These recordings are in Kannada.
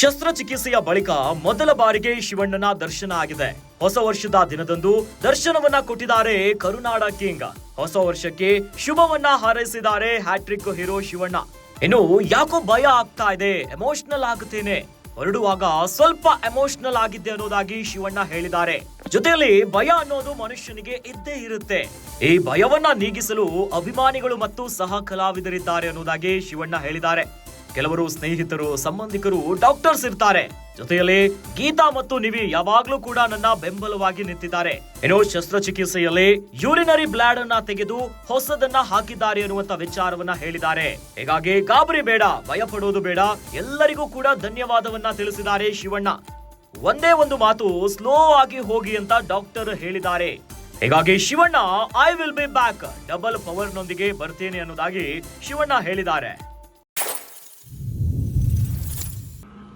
ಶಸ್ತ್ರಚಿಕಿತ್ಸೆಯ ಬಳಿಕ ಮೊದಲ ಬಾರಿಗೆ ಶಿವಣ್ಣನ ದರ್ಶನ ಆಗಿದೆ. ಹೊಸ ವರ್ಷದ ದಿನದಂದು ದರ್ಶನವನ್ನ ಕೊಟ್ಟಿದ್ದಾರೆ ಕರುನಾಡ ಕಿಂಗ್. ಹೊಸ ವರ್ಷಕ್ಕೆ ಶುಭವನ್ನ ಹಾರೈಸಿದ್ದಾರೆ ಹ್ಯಾಟ್ರಿಕ್ ಹೀರೋ ಶಿವಣ್ಣ. ಇನ್ನು ಯಾಕೋ ಭಯ ಆಗ್ತಾ ಇದೆ, ಎಮೋಷನಲ್ ಆಗುತ್ತೇನೆ. ಹೊರಡುವಾಗ ಸ್ವಲ್ಪ ಎಮೋಷನಲ್ ಆಗಿದ್ದೆ ಅನ್ನೋದಾಗಿ ಶಿವಣ್ಣ ಹೇಳಿದ್ದಾರೆ. ಜೊತೆಯಲ್ಲಿ ಭಯ ಅನ್ನೋದು ಮನುಷ್ಯನಿಗೆ ಇದ್ದೇ ಇರುತ್ತೆ. ಈ ಭಯವನ್ನ ನೀಗಿಸಲು ಅಭಿಮಾನಿಗಳು ಮತ್ತು ಸಹ ಕಲಾವಿದರಿದ್ದಾರೆ ಅನ್ನೋದಾಗಿ ಶಿವಣ್ಣ ಹೇಳಿದ್ದಾರೆ. ಕೆಲವರು ಸ್ನೇಹಿತರು, ಸಂಬಂಧಿಕರು ಡಾಕ್ಟರ್ಸ್ ಇರ್ತಾರೆ. ಜೊತೆಯಲ್ಲಿ ಗೀತಾ ಮತ್ತು ನಿವಿ ಯಾವಾಗ್ಲೂ ಕೂಡ ನನ್ನ ಬೆಂಬಲವಾಗಿ ನಿಂತಿದ್ದಾರೆ. ಏನೋ ಶಸ್ತ್ರಚಿಕಿತ್ಸೆಯಲ್ಲಿ ಯೂರಿನರಿ ಬ್ಲಾಡ್ ಅನ್ನ ತೆಗೆದು ಹೊಸದನ್ನ ಹಾಕಿದ್ದಾರೆ ಅನ್ನುವಂತ ವಿಚಾರವನ್ನ ಹೇಳಿದ್ದಾರೆ. ಹೀಗಾಗಿ ಗಾಬರಿ ಬೇಡ ಭಯ ಪಡೋದು ಬೇಡ. ಎಲ್ಲರಿಗೂ ಕೂಡ ಧನ್ಯವಾದವನ್ನ ತಿಳಿಸಿದ್ದಾರೆ ಶಿವಣ್ಣ. ಒಂದೇ ಒಂದು ಮಾತು ಸ್ಲೋ ಆಗಿ ಹೋಗಿ ಅಂತ ಡಾಕ್ಟರ್ ಹೇಳಿದ್ದಾರೆ. ಹೀಗಾಗಿ Shivanna I will be back double power ನೊಂದಿಗೆ ಬರ್ತೇನೆ ಅನ್ನೋದಾಗಿ ಶಿವಣ್ಣ ಹೇಳಿದ್ದಾರೆ.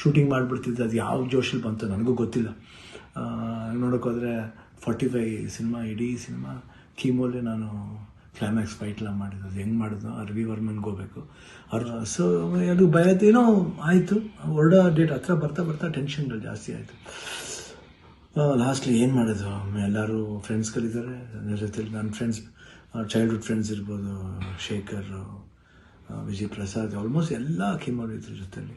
ಶೂಟಿಂಗ್ ಮಾಡಿಬಿಡ್ತಿದ್ದೆ. ಅದು ಯಾವ ಜೋಶಲ್ಲಿ ಬಂತು ನನಗೂ ಗೊತ್ತಿಲ್ಲ. ನೋಡೋಕ್ಕೋದ್ರೆ ಫಾರ್ಟಿ ಫೈ ಸಿನಿಮಾ, ಇಡೀ ಸಿನಿಮಾ, ಕೀಮೋಲೆ ನಾನು ಕ್ಲೈಮ್ಯಾಕ್ಸ್ ಫೈಟ್ಲ ಮಾಡಿದ್ದು. ಅದು ಹೆಂಗೆ ಮಾಡಿದ್ನು ಅರ್ವಿ ರವಿ ವರ್ಮನ್ಗೆ ಹೋಗ್ಬೇಕು. ಅವ್ರು ಸೊ ಅದು ಭಯತ್ತೇನೋ ಆಯಿತು. ಹೊರಡೋ ಡೇಟ್ ಹತ್ರ ಬರ್ತಾ ಬರ್ತಾ ಟೆನ್ಷನ್ಗಳು ಜಾಸ್ತಿ ಆಯಿತು. ಲಾಸ್ಟ್ಲಿ ಏನು ಮಾಡೋದು ಎಲ್ಲರೂ ಫ್ರೆಂಡ್ಸ್ಗಳಿದ್ದಾರೆ ನನ್ನ ಜೊತೆಲಿ ನನ್ನ ಫ್ರೆಂಡ್ಸ್ ಚೈಲ್ಡ್ಹುಡ್ ಫ್ರೆಂಡ್ಸ್ ಇರ್ಬೋದು, ಶೇಖರ್ ವಿಜಯ್ ಪ್ರಸಾದ್ ಆಲ್ಮೋಸ್ಟ್ ಎಲ್ಲ ಕೀಮೋಲ್ ಇದ್ರ ಜೊತೆಲಿ.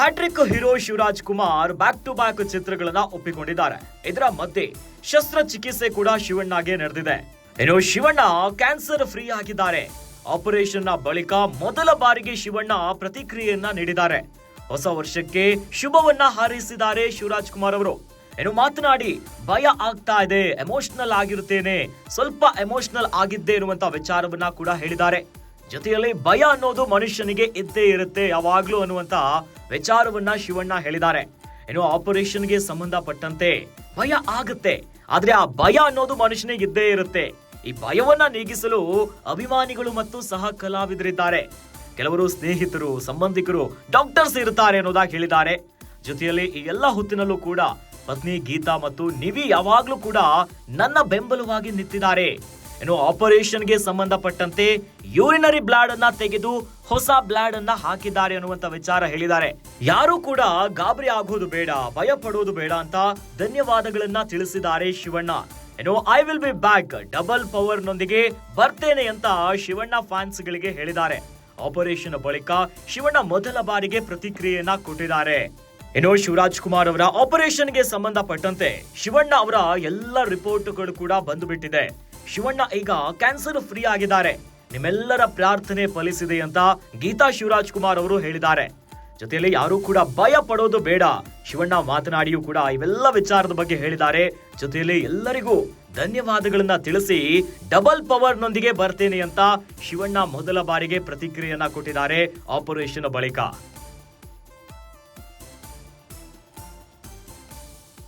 Hat-trick hero Shivaraj Kumar back to back ಚಿತ್ರಗಳನ್ನ ಒಪ್ಪಿಕೊಂಡಿದ್ದಾರೆ. ಇದರ ಮಧ್ಯೆ ಶಸ್ತ್ರಚಿಕಿತ್ಸೆ ಕೂಡ ಶಿವಣ್ಣಗೆ ನಡೆದಿದೆ. ಇನ್ನು ಶಿವಣ್ಣ ಕ್ಯಾನ್ಸರ್ ಫ್ರೀ ಆಗಿದ್ದಾರೆ. ಆಪರೇಷನ್ನ ಬಳಿಕ ಮೊದಲ ಬಾರಿಗೆ ಶಿವಣ್ಣ ಪ್ರತಿಕ್ರಿಯೆಯನ್ನ ನೀಡಿದ್ದಾರೆ. ಹೊಸ ವರ್ಷಕ್ಕೆ ಶುಭವನ್ನ ಹಾರೈಸಿದ್ದಾರೆ ಶಿವರಾಜ್ ಕುಮಾರ್ ಅವರು. ಏನು ಮಾತನಾಡಿ, ಭಯ ಆಗ್ತಾ ಇದೆ ಎಮೋಷನಲ್ ಆಗಿರುತ್ತೇನೆ, ಸ್ವಲ್ಪ ಎಮೋಷನಲ್ ಆಗಿದ್ದೆ ಇರುವಂತಹ ವಿಚಾರವನ್ನ ಕೂಡ ಹೇಳಿದ್ದಾರೆ. ಜೊತೆಯಲ್ಲಿ ಭಯ ಅನ್ನೋದು ಮನುಷ್ಯನಿಗೆ ಇದ್ದೇ ಇರುತ್ತೆ, ಯಾವಾಗ್ಲೂ ಅನ್ನುವಂತ ವಿಚಾರವನ್ನ ಶಿವಣ್ಣ ಹೇಳಿದ್ದಾರೆ. ಏನೋ ಆಪರೇಷನ್ಗೆ ಸಂಬಂಧಪಟ್ಟಂತೆ ಭಯ ಆಗುತ್ತೆ, ಆದ್ರೆ ಆ ಭಯ ಅನ್ನೋದು ಮನುಷ್ಯನಿಗೆ ಇದ್ದೇ ಇರುತ್ತೆ. ಈ ಭಯವನ್ನ ನೀಗಿಸಲು ಅಭಿಮಾನಿಗಳು ಮತ್ತು ಸಹ ಕಲಾವಿದರಿದ್ದಾರೆ. ಕೆಲವರು ಸ್ನೇಹಿತರು, ಸಂಬಂಧಿಕರು, ಡಾಕ್ಟರ್ಸ್ ಇರುತ್ತಾರೆ ಅನ್ನೋದಾಗಿ ಹೇಳಿದ್ದಾರೆ. ಜೊತೆಯಲ್ಲಿ ಈ ಎಲ್ಲ ಹೊತ್ತಿನಲ್ಲೂ ಕೂಡ ಪತ್ನಿ ಗೀತಾ ಮತ್ತು ನಿವಿ ಯಾವಾಗ್ಲೂ ಕೂಡ ನನ್ನ ಬೆಂಬಲವಾಗಿ ನಿಂತಿದ್ದಾರೆ. ಇನ್ನು ಆಪರೇಷನ್ಗೆ ಸಂಬಂಧಪಟ್ಟಂತೆ ಯೂರಿನರಿ ಬ್ಲಾಡ್ ಅನ್ನ ತೆಗೆದು ಹೊಸ ಬ್ಲಾಡ್ ಅನ್ನ ಹಾಕಿದ್ದಾರೆ ಅನ್ನುವಂತ ವಿಚಾರ ಹೇಳಿದ್ದಾರೆ. ಯಾರು ಕೂಡ ಗಾಬರಿ ಆಗೋದು ಬೇಡ, ಭಯ ಪಡೋದು ಬೇಡ ಅಂತ ಧನ್ಯವಾದಗಳನ್ನ ತಿಳಿಸಿದ್ದಾರೆ ಶಿವಣ್ಣ. ಏನು I will be back double power ನೊಂದಿಗೆ ಬರ್ತೇನೆ ಅಂತ ಶಿವಣ್ಣ ಫ್ಯಾನ್ಸ್ ಗಳಿಗೆ ಹೇಳಿದ್ದಾರೆ. ಆಪರೇಷನ್ ಬಳಿಕ ಶಿವಣ್ಣ ಮೊದಲ ಬಾರಿಗೆ ಪ್ರತಿಕ್ರಿಯೆಯನ್ನ ಕೊಟ್ಟಿದ್ದಾರೆ. ಏನೋ ಶಿವರಾಜ್ ಕುಮಾರ್ ಅವರ ಆಪರೇಷನ್ಗೆ ಸಂಬಂಧಪಟ್ಟಂತೆ ಶಿವಣ್ಣ ಅವರ ಎಲ್ಲ ರಿಪೋರ್ಟ್ಗಳು ಕೂಡ ಬಂದು ಬಿಟ್ಟಿದೆ ಶಿವಣ್ಣ ಈಗ ಕ್ಯಾನ್ಸರ್ ಫ್ರೀ ಆಗಿದ್ದಾರೆ. ನಿಮ್ಮೆಲ್ಲರ ಪ್ರಾರ್ಥನೆ ಫಲಿಸಿದೆ ಅಂತ ಗೀತಾ ಶಿವರಾಜ್ ಕುಮಾರ್ ಅವರು ಹೇಳಿದ್ದಾರೆ. ಜೊತೆಯಲ್ಲಿ ಯಾರು ಕೂಡ ಭಯ ಪಡೋದು ಬೇಡ. ಶಿವಣ್ಣ ಮಾತನಾಡಿಯೂ ಕೂಡ ಇವೆಲ್ಲ ವಿಚಾರದ ಬಗ್ಗೆ ಹೇಳಿದ್ದಾರೆ. ಜೊತೆಯಲ್ಲಿ ಎಲ್ಲರಿಗೂ ಧನ್ಯವಾದಗಳನ್ನ ತಿಳಿಸಿ ಡಬಲ್ ಪವರ್ ನೊಂದಿಗೆ ಬರ್ತೇನೆ ಅಂತ ಶಿವಣ್ಣ ಮೊದಲ ಬಾರಿಗೆ ಪ್ರತಿಕ್ರಿಯೆಯನ್ನ ಕೊಟ್ಟಿದ್ದಾರೆ ಆಪರೇಷನ್ ಬಳಿಕ.